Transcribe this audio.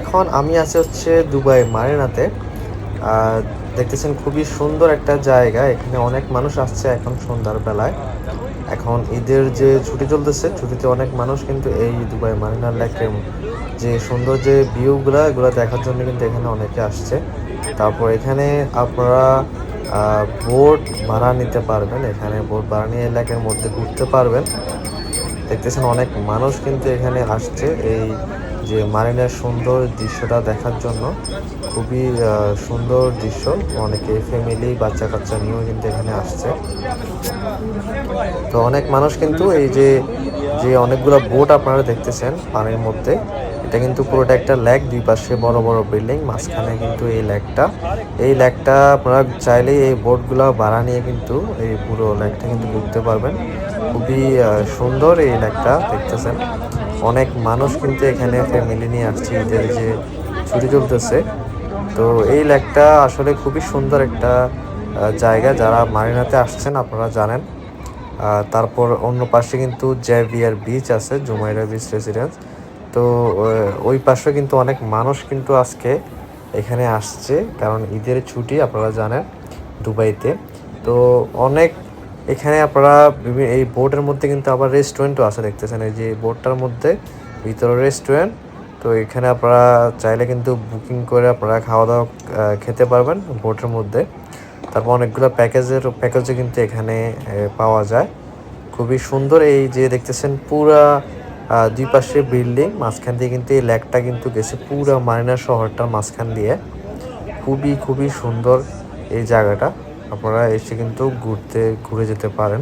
এখন আমি আছি হচ্ছে দুবাই মারেনাতে। দেখতেছেন খুবই সুন্দর একটা জায়গা, এখানে অনেক মানুষ আসছে এখন সন্ধ্যার বেলায়। এখন ঈদের যে ছুটি চলতেছে, ছুটিতে অনেক মানুষ কিন্তু এই দুবাই মারিনার লেকের যে সুন্দর যে ভিউগুলো, এগুলো দেখার জন্য কিন্তু এখানে অনেকে আসছে। তারপর এখানে আপনারা বোট ভাড়া নিতে পারবেন। এখানে বোট ভাড়া নিয়ে লেকের মধ্যে ঘুরতে পারবেন। দেখতেছেন অনেক মানুষ কিন্তু এখানে আসছে। এই যে মারিনার সুন্দর দৃশ্যটা দেখার জন্য খুবই সুন্দর দৃশ্য। অনেকে ফ্যামিলি বাচ্চা কাচ্চা নিয়েও কিন্তু এখানে আসছে। তো অনেক মানুষ কিন্তু এই যে যে অনেকগুলো বোট আপনারা দেখতেছেন পানির মধ্যে, এটা কিন্তু পুরোটা একটা লেক দুই পাশে বড় বড় বিল্ডিং মাঝখানে কিন্তু এই লেকটা এই লেকটা আপনারা চাইলেই এই বোটগুলো ভাড়া নিয়ে কিন্তু এই পুরো লেকটা কিন্তু ঘুরতে পারবেন। খুবই সুন্দর এই লেকটা দেখতেছেন। অনেক মানুষ কিন্তু এখানে ফ্যামিলি নিয়ে আসছে, ঈদের যে ছুটি চলতেছে। তো এই লেকটা আসলে খুবই সুন্দর একটা জায়গা। যারা মারিনাতে আসছেন, আপনারা জানেন। তারপর অন্য পাশে কিন্তু জেভিয়ার বিচ আছে জুমাইরা বিচ রেসিডেন্স তো ওই পাশে কিন্তু অনেক মানুষ কিন্তু আজকে এখানে আসছে, কারণ ঈদের ছুটি, আপনারা জানেন, দুবাইতে। তো অনেক এখানে আপনারা বিভি- এই বোটের মধ্যে কিন্তু আবার রেস্টুরেন্টও আছে দেখতেছেন। এই যে বোটটার মধ্যে ভিতরে রেস্টুরেন্ট তো এখানে আপনারা চাইলে কিন্তু বুকিং করে আপনারা খাওয়া দাওয়া খেতে পারবেন বোটের মধ্যে। তারপর অনেকগুলো প্যাকেজের প্যাকেজও কিন্তু এখানে পাওয়া যায়। খুবই সুন্দর এই যে দেখতেছেন পুরা দুই পাশে বিল্ডিং মাঝখান দিয়ে কিন্তু এই লেকটা কিন্তু গেছে পুরা মারিনা শহরটার মাঝখান দিয়ে। খুবই খুবই সুন্দর এই জায়গাটা। আপনারা এসে কিন্তু ঘুরতে ঘুরে যেতে পারেন।